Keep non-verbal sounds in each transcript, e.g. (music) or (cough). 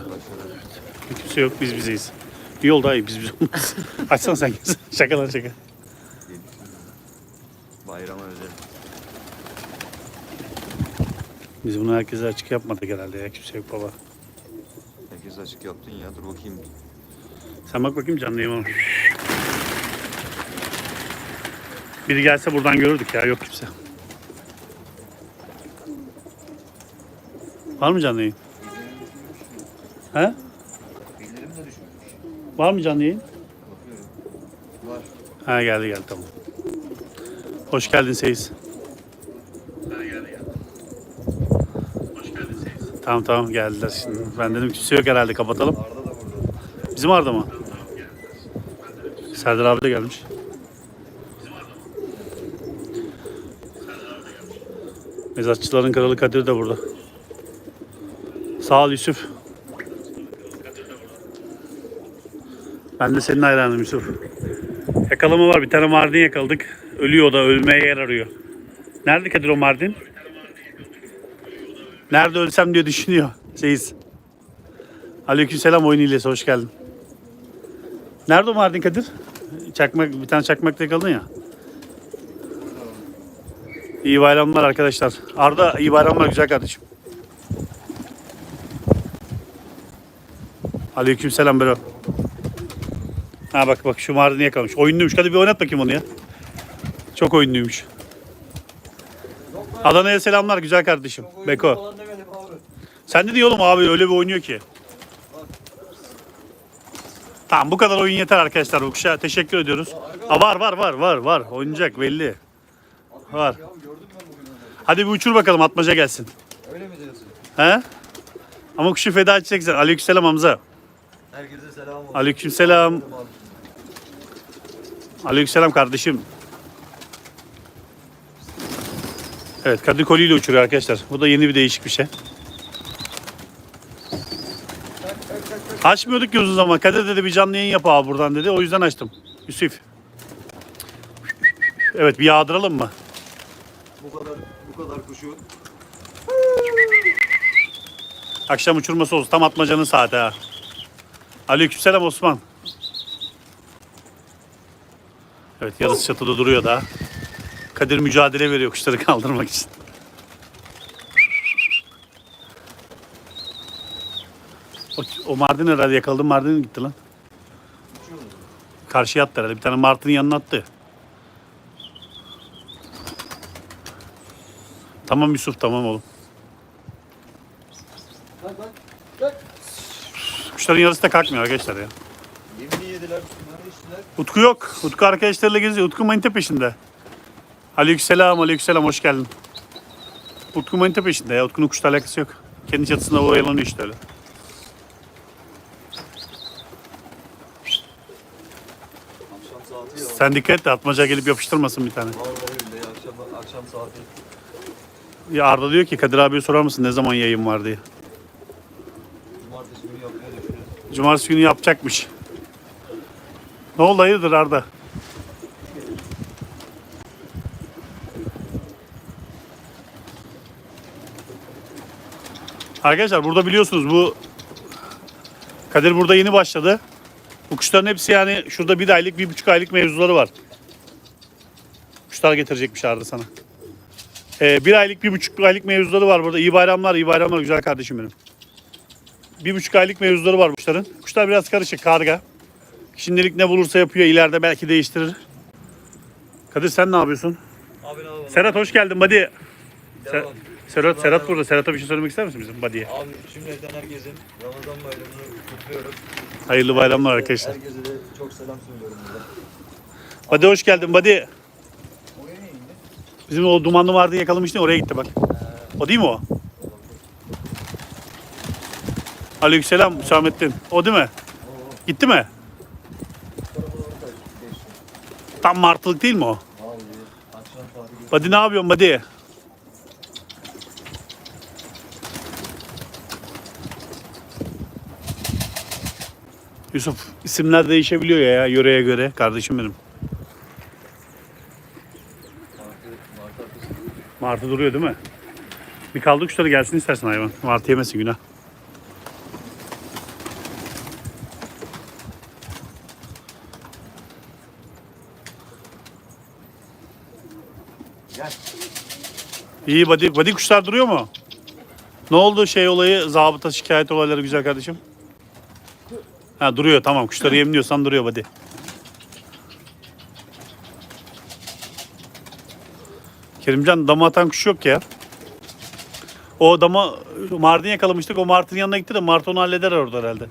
burada. Kimse yok biz bizeyiz. İyi oldu hayır biz biz olmaz. (laughs) Açsana sen şaka lan şaka. Bayrama özel. Biz bunu herkese açık yapmadık herhalde ya kimse yok baba. Herkes açık yaptın ya. Dur bakayım. Sen bak bakayım canlı yayına. Biri gelse buradan görürdük ya yok kimse. Var mı canlı yayın? He? Bildirim de düşmüş. Var mı canlı yayın? Bakıyorum. Var. Ha geldi geldi tamam. Hoş geldin Seyis. Tamam tamam geldiler şimdi. Ben dedim kimse yok herhalde kapatalım. Arda da burada. Bizim Arda mı? Serdar abi de gelmiş. Mezatçıların kralı Kadir de burada. Sağ ol Yusuf. Ben de senin hayranım Yusuf. Yakalama var. Bir tane Mardin yakaladık. Ölüyor o da. Ölmeye yer arıyor. Nerede Kadir o Mardin? Nerede ölsem diye düşünüyor. Seyiz. Aleykümselam oyun hilesi. Hoş geldin. Nerede o Mardin Kadir? Çakmak, bir tane çakmakta yakaladın ya. İyi bayramlar arkadaşlar. Arda iyi bayramlar güzel kardeşim. Aleykümselam bro. Ha bak bak şu Mardin'i yakalamış. Oyunluymuş. Hadi bir oynat bakayım onu ya. Çok oyunluymuş. Adana'ya selamlar güzel kardeşim. Beko. Sen de diyor oğlum abi öyle bir oynuyor ki. Tamam bu kadar oyun yeter arkadaşlar bu kuşa. Teşekkür ediyoruz. Aa, var var var var var. Oynayacak belli. Var. Hadi bir uçur bakalım atmaca gelsin. Öyle mi diyorsun? He? Ama kuşu feda edeceksin. Aleykümselam Hamza. Herkese selam olsun. Aleykümselam. Aleykümselam kardeşim. Evet Kadir Koli ile uçuruyor arkadaşlar. Bu da yeni bir değişik bir şey. Açmıyorduk ki uzun zaman. Kadir dedi bir canlı yayın yap abi buradan dedi. O yüzden açtım. Yusuf. Evet bir yağdıralım mı? Bu kadar bu kadar kuşu. Akşam uçurması olsun. Tam atmacanın saati ha. Aleykümselam Osman. Evet yarısı çatıda duruyor daha. Kadir mücadele veriyor kuşları kaldırmak için. O, o Mardin herhalde yakaladım Mardin gitti lan. Karşıya attı herhalde. Bir tane Martı'nın yanına attı. Tamam Yusuf tamam oğlum. Kuşların yarısı da kalkmıyor arkadaşlar ya. Yemini yediler. Bunları içtiler. Utku yok. Utku arkadaşlarıyla geziyor. Utku manita peşinde. Aleykümselam, aleykümselam. Hoş geldin. Utku manita peşinde ya. Utku'nun kuşla alakası yok. Kendi çatısında oyalanıyor işte öyle. Akşam saati ya. Sen dikkat et de atmaca gelip yapıştırmasın bir tane. Vallahi öyle ya. Akşam, akşam saati. Ya Arda diyor ki Kadir abiye sorar mısın ne zaman yayın var diye. Cumartesi günü yapmayı düşünüyoruz. Cumartesi günü yapacakmış. Ne oldu hayırdır Arda? Arkadaşlar burada biliyorsunuz bu Kadir burada yeni başladı. Bu kuşların hepsi yani şurada bir aylık, bir buçuk aylık mevzuları var. Kuşlar getirecekmiş Arda sana. Ee, bir aylık, bir buçuk aylık mevzuları var burada. İyi bayramlar, iyi bayramlar güzel kardeşim benim. Bir buçuk aylık mevzuları var kuşların. Kuşlar biraz karışık, karga. Şimdilik ne bulursa yapıyor, ileride belki değiştirir. Kadir sen ne yapıyorsun? Abi ne yapalım? Serhat hoş geldin buddy. Ser-. Serhat, Serhat burada. Serhat'a bir şey söylemek ister misin bizim buddy'ye? Abi şimdiden herkesin Ramazan bayramını kutluyorum. Hayırlı bayramlar arkadaşlar. Herkese de çok selam söylüyorum burada. Buddy hoş geldin buddy. Oraya ne indi? Bizim o dumanlı vardı yakalamıştın oraya gitti bak. O değil mi o? Aleykümselam Hüsamettin. O değil mi? Gitti mi? Tam martılık değil mi o? Buddy ne yapıyorsun buddy? Yusuf isimler değişebiliyor ya yöreye göre kardeşim benim. Martı duruyor değil mi? Bir kaldı kuşları gelsin istersen hayvan. Martı yemesin günah. İyi badi, badi kuşlar duruyor mu? Ne oldu şey olayı zabıta şikayet olayları güzel kardeşim? Ha duruyor tamam kuşları yemliyorsan duruyor badi. Kerimcan dama atan kuş yok ya. O dama Mart'ın yakalamıştık. O Mart'ın yanına gitti de Mart onu halleder orada herhalde.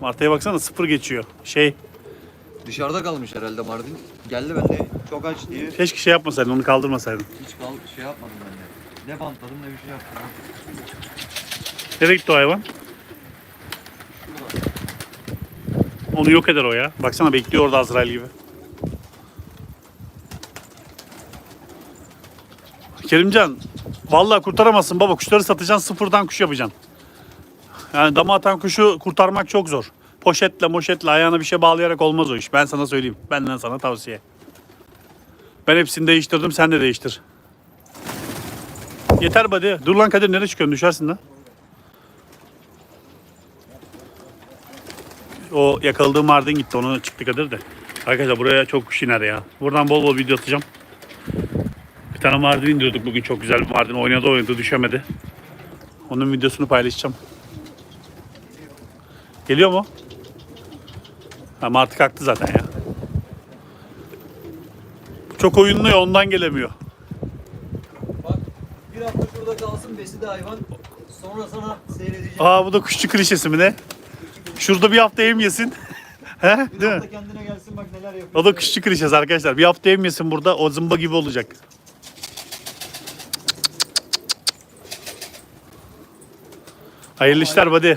Martı'ya baksana sıfır geçiyor. Şey Dışarıda kalmış herhalde Mardin. Geldi ben de çok aç diye keşke şey yapmasaydın onu kaldırmasaydın. hiç kal şey yapmadım ben de. Ne bantladım ne bir şey yaptım. Nereye gitti o hayvan? Onu yok eder o ya. Baksana bekliyor orada Azrail gibi. Kerimcan, vallahi kurtaramazsın baba. Kuşları satacaksın, sıfırdan kuş yapacaksın. Yani dama atan kuşu kurtarmak çok zor. Poşetle, moşetle, ayağına bir şey bağlayarak olmaz o iş. Ben sana söyleyeyim. Benden sana tavsiye. Ben hepsini değiştirdim, sen de değiştir. Yeter buddy. Dur lan Kadir nereye çıkıyorsun? Düşersin lan. O yakaladığım Mardin gitti. Onu çıktı Kadir de. Arkadaşlar buraya çok kuş iner ya. Buradan bol bol video atacağım. Bir tane Mardin indirdik bugün. Çok güzel bir Mardin. Oynadı oynadı düşemedi. Onun videosunu paylaşacağım. Geliyor mu? Ha Martı kalktı zaten ya. Çok oyunlu ya ondan gelemiyor. Bak bir hafta şurada kalsın besi de hayvan. Sonra sana seyredeceğim. Aa bu da kuşçu klişesi mi ne? Şurada bir hafta yem yesin. (laughs) He? bir Değil mi? hafta kendine gelsin bak neler yapıyor. O da kuşçu klişesi arkadaşlar. Bir hafta yem yesin burada o zımba gibi olacak. Hayırlı işler buddy.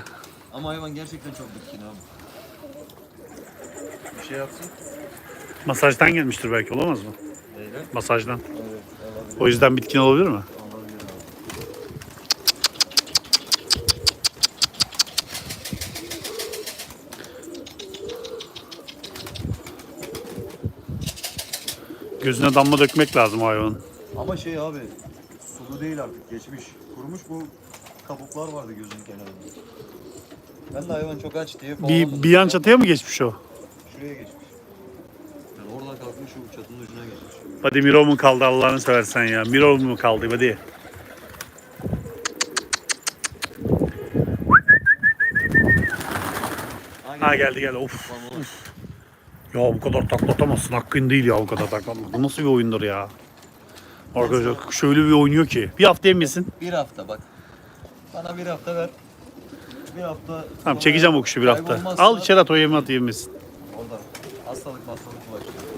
Ama hayvan gerçekten çok bitkin abi. Bir şey yapsın. Masajdan gelmiştir belki olamaz mı? Masajdan. O yüzden bitkin olabilir mi? Gözüne damla dökmek lazım hayvanın. Ama şey abi sulu değil artık geçmiş. Kurumuş bu kabuklar vardı gözün kenarında. Ben de hayvan çok aç diye Bir, bir yan çatıya mı geçmiş o? Şuraya geçmiş. Oradan kalkmış şu çatının ucuna geçmiş. Hadi Miro mu kaldı Allah'ını seversen ya. Miro mu kaldı hadi. Ha geldi geldi. Of. Ya bu kadar taklatamazsın. Hakkın değil ya bu kadar taklatmak. Bu nasıl bir oyundur ya? Arkadaşlar şöyle bir oynuyor ki. Bir hafta yemesin. Bir hafta bak. Bana bir hafta ver. Bir hafta Tamam çekeceğim o kuşu bir hafta. Al içeri at o yemi at yemesin. Orada hastalık hastalık var.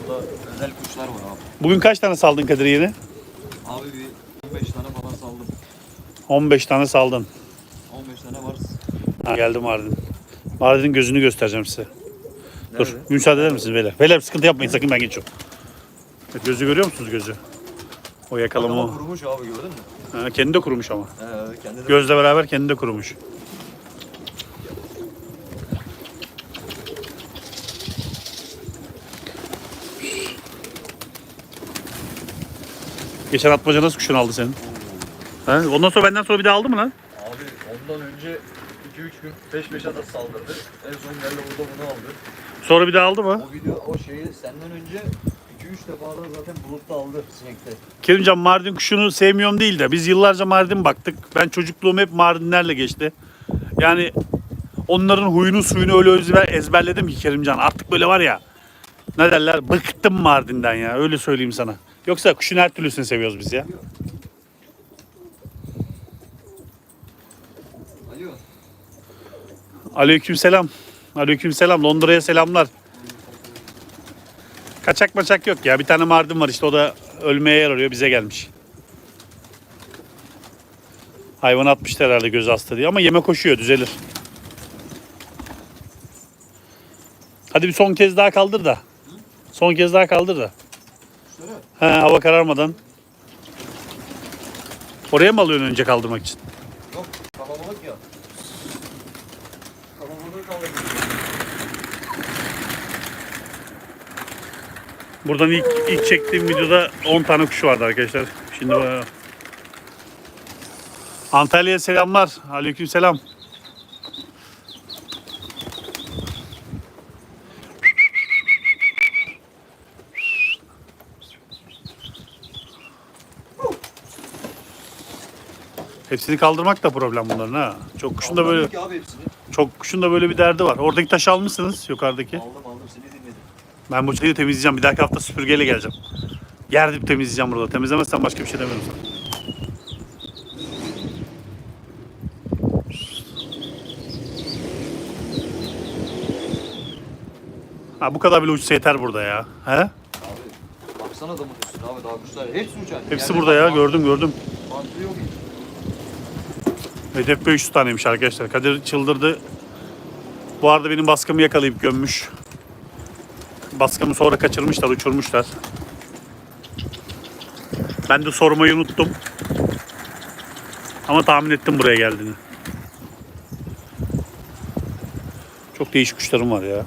Orada özel kuşlar var abi. Bugün kaç tane saldın Kadir yeni? Abi bir 15 tane falan saldım. 15 tane saldın. 15 tane var. Ha, geldi Mardin. Mardin'in gözünü göstereceğim size. Dur Nerede? müsaade eder misiniz beyler? Beyler sıkıntı yapmayın sakın ben geçiyorum. Evet, gözü görüyor musunuz gözü? O yakalama Ama o. kurumuş abi gördün mü? Ha, kendi de kurumuş ama. He kendi de Gözle beraber kendi de kurumuş. Geçen atmaca nasıl kuşun aldı senin? Ha? Ondan sonra benden sonra bir daha aldı mı lan? Abi ondan önce 2-3 gün peş peşe de saldırdı. En son geldi burada bunu aldı. Sonra bir daha aldı mı? O video o şeyi senden önce 2-3 defa da zaten bulutta aldı sinekte. Kerimcan Mardin kuşunu sevmiyorum değil de biz yıllarca Mardin baktık. Ben çocukluğum hep Mardinlerle geçti. Yani onların huyunu suyunu öyle ezber, ezberledim ki Kerimcan. Artık böyle var ya ne derler bıktım Mardin'den ya öyle söyleyeyim sana. Yoksa kuşun her türlüsünü seviyoruz biz ya. Alo. Aleyküm selam. Aleyküm selam. Londra'ya selamlar. Kaçak maçak yok ya. Bir tane Mardin var işte o da ölmeye yer arıyor bize gelmiş. Hayvan atmışlar herhalde göz hasta diye ama yeme koşuyor düzelir. Hadi bir son kez daha kaldır da. Son kez daha kaldır da. He, hava kararmadan. Oraya mı alıyorsun önce kaldırmak için? Yok kalabalık ya. Kalabalığı kaldırdı. Buradan ilk, ilk çektiğim videoda 10 tane kuş vardı arkadaşlar. Şimdi bayağı- Antalya'ya selamlar. Aleyküm selam. Hepsini kaldırmak da problem bunların ha. Çok kuşun da böyle Ki abi hepsini. çok kuşun da böyle bir derdi var. Oradaki taşı almışsınız yukarıdaki. Aldım aldım seni dinledim. Ben bu çayı temizleyeceğim. Bir dahaki hafta süpürgeyle geleceğim. Yer dip temizleyeceğim burada. Temizlemezsen başka bir şey demiyorum sana. Ha bu kadar bile uçsa yeter burada ya. He? Abi baksana adamın üstüne abi daha kuşlar. Hepsi uçan. Hepsi burada ya. Gördüm gördüm. Bantlı yok hiç. Hedef 500 taneymiş arkadaşlar. Kadir çıldırdı. Bu arada benim baskımı yakalayıp gömmüş. Baskımı sonra kaçırmışlar, uçurmuşlar. Ben de sormayı unuttum. Ama tahmin ettim buraya geldiğini. Çok değişik kuşlarım var ya. Oo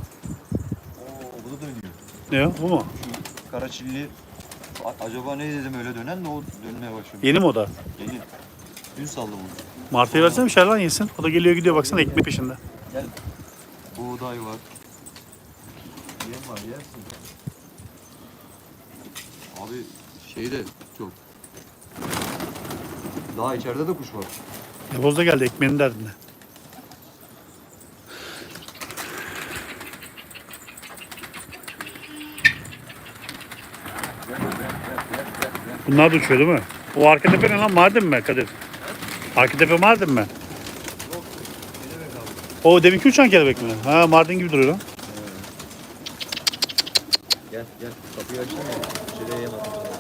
bu da dönüyor. Ne o? Bu mu? Şu karaçilli A- acaba ne dedim öyle dönen de o dönmeye başladı. Yeni mi o da? Yeni. Dün saldım onu. Martı'ya versene bir şeyler lan yesin. O da geliyor gidiyor baksana ekmek peşinde. Gel. Buğday var. Yem var yersin. Abi şey de çok. Daha içeride de kuş var. Yavoz da geldi ekmeğinin derdinde. Bunlar da uçuyor değil mi? O arka tepe ne lan? Mardin mi Kadir? Arka tepe Mardin mi? Ne demek abi? O deminki uçan kelebek mi? Ha Mardin gibi duruyor lan. Gel gel kapıyı açtım ya. Şuraya yem atayım sana.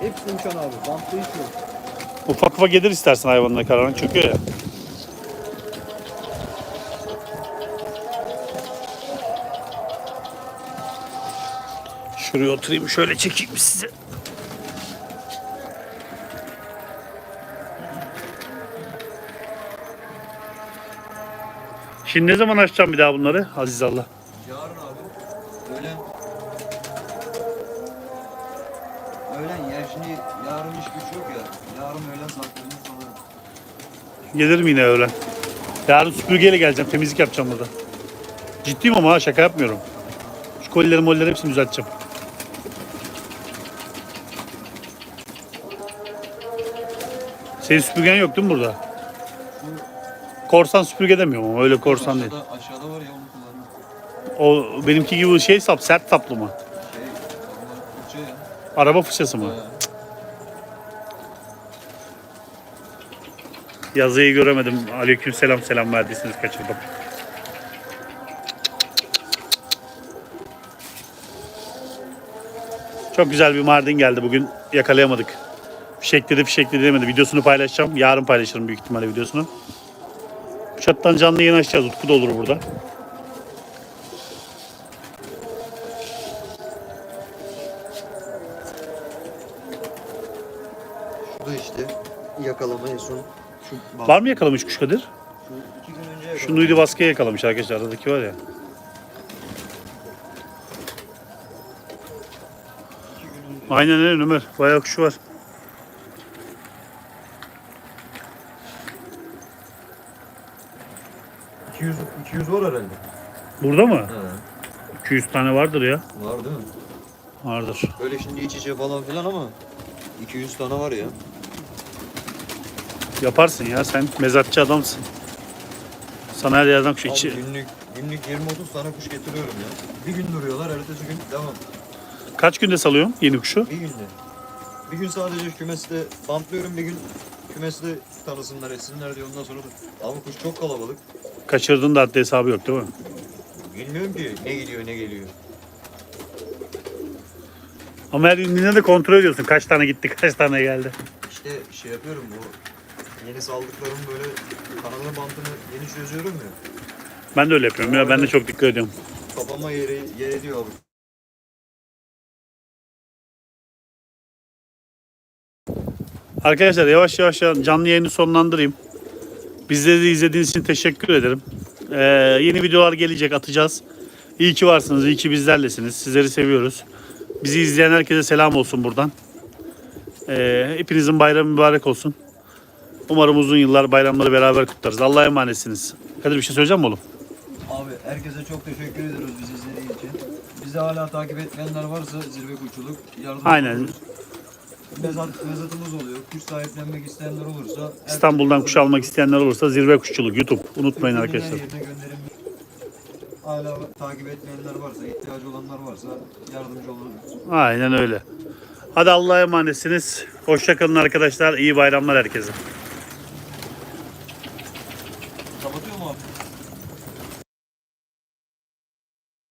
Hepsi uçan abi. Bantlı hiç yok. Ufak ufak gelir istersen hayvanla karanlık çöküyor ya. Şuraya oturayım şöyle çekeyim size. Şimdi ne zaman açacağım bir daha bunları Aziz Allah? Yarın abi. Öğlen. Öğlen ya şimdi yarın iş güç yok ya. Yarın öğlen saatlerinde sonra. Gelirim yine öğlen. Yarın süpürgeyle geleceğim. Temizlik yapacağım burada. Ciddiyim ama ha, şaka yapmıyorum. Şu kolileri molleri hepsini düzelteceğim. Senin süpürgen yok değil mi burada? Korsan süpürge demiyorum ama öyle korsan değil. aşağıda, Aşağıda var ya onu kullandım. O benimki gibi şey sap, sert saplı mı? Şey, onlar fırça ya. Araba fırçası mı? Ha. Yazıyı göremedim. Aleyküm selam selam verdiyseniz kaçırdım. Çok güzel bir Mardin geldi bugün. Yakalayamadık. Fişekledi fişekledi demedi. Videosunu paylaşacağım. Yarın paylaşırım büyük ihtimalle videosunu. Bu Çattan canlı yayın açacağız. Utku da olur burada. Şurada işte yakalama en son. Şu Var mı yakalamış kuş Kadir? Şu iki gün önce. Şu Nuydi baskıya yakalamış arkadaşlar. Aradaki var ya. Aynen öyle Ömer. Bayağı kuşu var. İki yüz, iki yüz var herhalde. Burada mı? He. 200 tane vardır ya. Var değil mi? Vardır. Böyle şimdi iç içe falan filan ama 200 tane var ya. Yaparsın ya sen mezatçı adamsın. Sana her yerden kuş Abi içi. günlük günlük 20-30 tane kuş getiriyorum ya. Bir gün duruyorlar, ertesi gün devam. Kaç günde salıyorsun yeni kuşu? Bir günde. Bir gün sadece kümeste bantlıyorum, bir gün kümeste tanısınlar, etsinler diye ondan sonra da... Ama kuş çok kalabalık. Kaçırdığın da haddi hesabı yok değil mi? Bilmiyorum ki ne gidiyor ne geliyor. Ama her yine de kontrol ediyorsun. Kaç tane gitti, (laughs) kaç tane geldi. İşte şey yapıyorum bu yeni saldıklarım böyle kanalı bantını yeni çözüyorum ya. Ben de öyle yapıyorum ya. Ben de çok dikkat ediyorum. Kafama yere, yer ediyor abi. Arkadaşlar yavaş yavaş canlı yayını sonlandırayım. Bizleri de izlediğiniz için teşekkür ederim. Ee, yeni videolar gelecek atacağız. İyi ki varsınız, iyi ki bizlerlesiniz. Sizleri seviyoruz. Bizi izleyen herkese selam olsun buradan. Ee, hepinizin bayramı mübarek olsun. Umarım uzun yıllar bayramları beraber kutlarız. Allah'a emanetsiniz. Kadir bir şey söyleyeceğim mi oğlum? Abi herkese çok teşekkür ediyoruz bizi izlediği için. Bizi hala takip etmeyenler varsa zirve kuşçuluk yardım Aynen. Mezat, mezatımız oluyor. Kuş sahiplenmek isteyenler olursa İstanbul'dan kuş almak isteyenler olursa Zirve Kuşçuluk YouTube. Unutmayın arkadaşlar. Hala takip etmeyenler varsa, ihtiyacı olanlar varsa yardımcı oluruz. Aynen öyle. Hadi Allah'a emanetsiniz. Hoşçakalın arkadaşlar. İyi bayramlar herkese.